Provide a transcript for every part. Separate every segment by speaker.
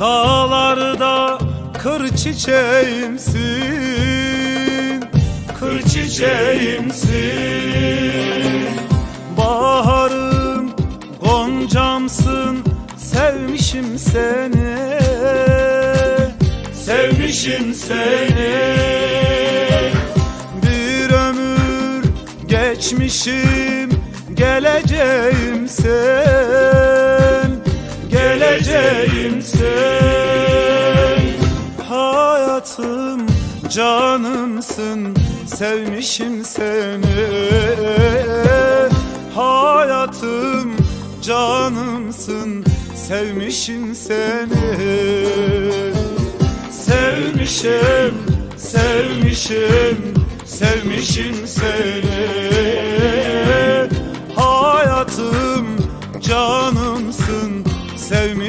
Speaker 1: Dağlarda kır çiçeğimsin Kır çiçeğimsin. Baharım goncamsın Sevmişim seni Sevmişim seni. Bir ömür geçmişim Geleceğim sen Geleceğim sen. Hayatım canımsın Sevmişim seni. Hayatım canımsın Sevmişim seni. Sevmişim, sevmişim, sevmişim seni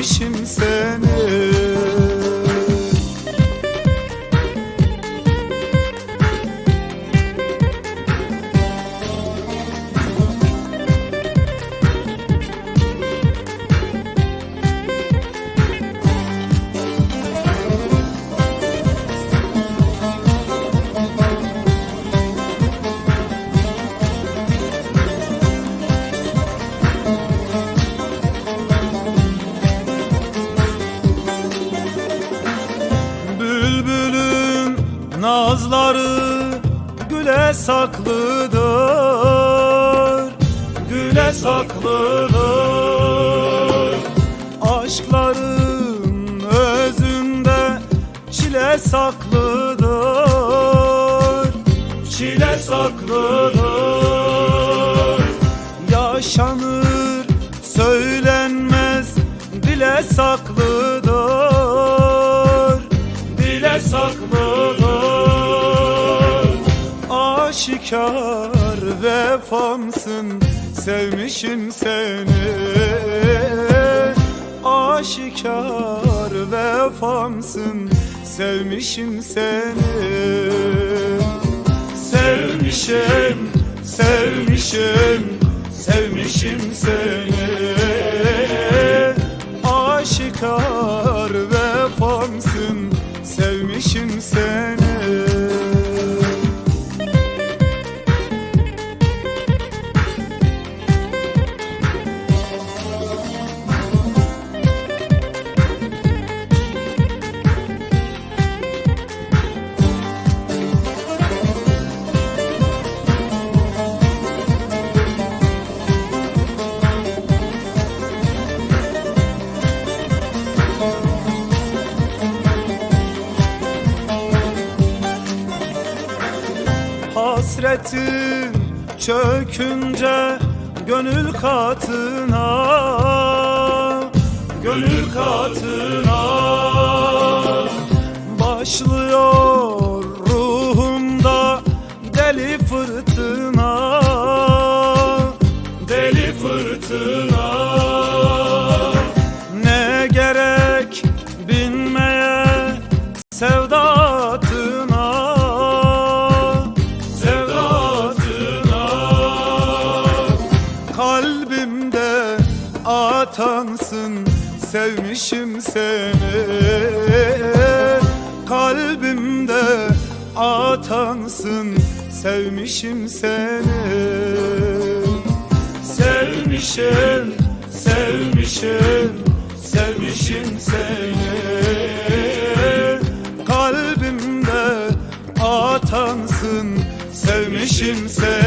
Speaker 1: sevmişim seni güle saklıdır Güle saklıdır. Aşkların özünde çile saklıdır Çile saklıdır. Yaşanır söylenmez dile saklıdır Dile saklıdır Aşikar vefamsın Sevmişim seni. Aşikar vefamsın Sevmişim seni. Sevmişim, sevmişim, sevmişim seni. Aşikar vefamsın, sevmişim seni Hasretin çökünce gönül katına Gönül katına Başlıyor ruhumda deli fırtına Deli fırtına adamsın Sevmişim seni. Kalbimde atansın. Sevmişim seni. Sevmişim, sevmişim Sevmişim seni. Kalbimde atansın. Sevmişim seni.